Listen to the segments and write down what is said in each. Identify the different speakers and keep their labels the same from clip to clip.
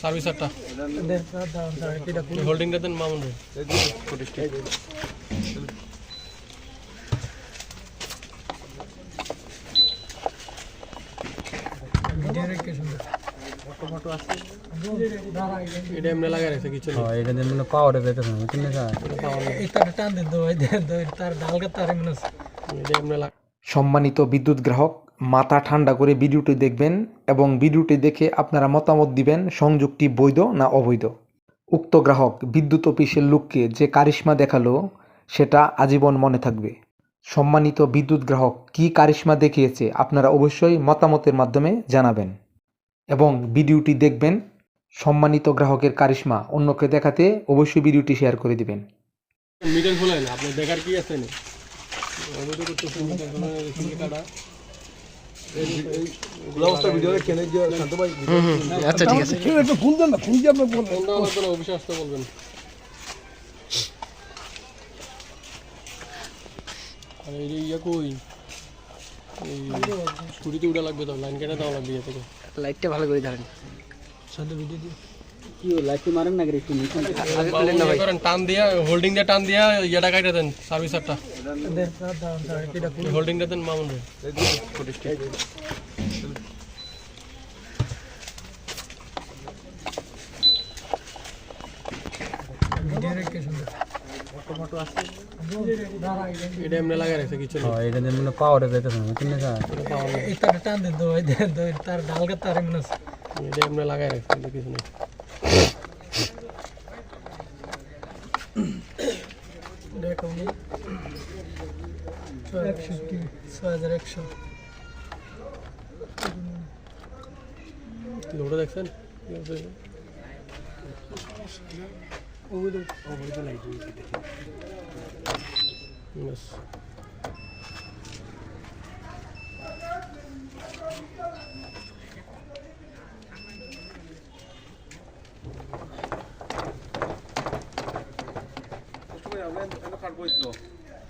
Speaker 1: Service একটা হোল্ডিংটা দেন মামুন এটা এমনি রাখছে কিছু
Speaker 2: হ্যাঁ এটা মানে পাওয়ারে যাইতেছে না কিনে যায়
Speaker 3: টান দিন তার ডালকা তার মনে
Speaker 1: এটা এমনি
Speaker 4: সম্মানিত বিদ্যুৎ গ্রাহক মাথা ঠান্ডা করে ভিডিওটি দেখবেন এবং ভিডিওটি দেখে আপনারা মতামত দিবেন সংযোগটি বৈধ না অবৈধ। উক্ত গ্রাহক বিদ্যুৎ অফিসের লোককে যে কারিশ্মা দেখাল, সেটা আজীবন মনে থাকবে। সম্মানিত বিদ্যুৎ গ্রাহক, কী কারিশ্মা দেখিয়েছে আপনারা অবশ্যই মতামতের মাধ্যমে জানাবেন এবং ভিডিওটি দেখবেন। সম্মানিত গ্রাহকের কারিশ্মা অন্যকে দেখাতে অবশ্যই ভিডিওটি শেয়ার করে দিবেন।
Speaker 1: মিডল খোলেন আপনি দেখার কি আছে না
Speaker 3: আচ্ছা
Speaker 1: অফিসে আসতে বলবেন আর ইয়া কই এই উঠা লাগবে তো লাইন কেটে দেওয়া লাগবে ইয়ে থেকে
Speaker 3: লাইটটা ভালো করে ধরেন
Speaker 2: কি লাইটটি মারেন না একটু নিচে
Speaker 1: ইয়ে করেন টান দিয়া হোল্ডিং দিয়ে টান দিয়া ইয়েটা কাটে দেন সার্ভিসারটা হোল্ডিংটা দেন মামুন রে এটা এমনি লাগাই রাখছে কিছু নেই
Speaker 2: হ্যাঁ এটা দিয়ে মানে পাওয়ারে যাইতেছে না কিনে যায়
Speaker 3: টান দিন তার ডালকা তার মনে
Speaker 1: এটা এমনি লাগাই রাখছে কিন্তু কিছু নেই
Speaker 3: ছয় হাজার একশো
Speaker 1: লোডে দেখছেন কি আছে? ব্যাস।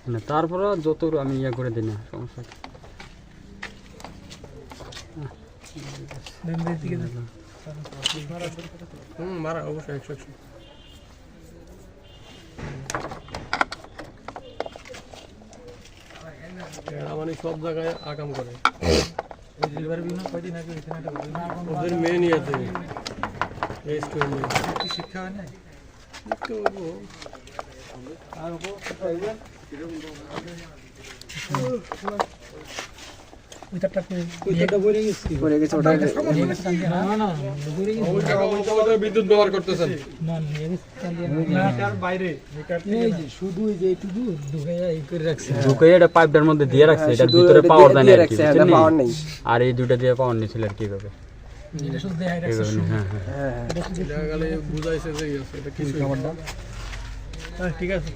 Speaker 2: মানে তারপরে যত আমি ইয়ে করে দিই না সমস্যা
Speaker 1: হুম মারা অবশ্যই একশো একশো। মানে সব জায়গায় আকাম করে। ওদের
Speaker 3: শিক্ষা হয় না?
Speaker 1: বিদ্যুৎ ব্যবহার করতেছেন
Speaker 3: শুধু যে এইটুকু ঢুকাইয়া এই করে রাখছে
Speaker 2: ঢুকে এটা পাইপটার মধ্যে দিয়ে রাখছে এটার ভিতরে পাওয়ার দেয় না আর কি বুঝছেন নি? আর এই দুটো দিয়ে পাওয়ার নিছিল আর কিভাবে
Speaker 3: এটা শুধু দেখাই রাখছে
Speaker 2: এইভাবে নি, হ্যাঁ হ্যাঁ
Speaker 1: দেখা গেলে বুঝাইছে যে ইয়ে আছে, এটা কিছু ঠিক আছে।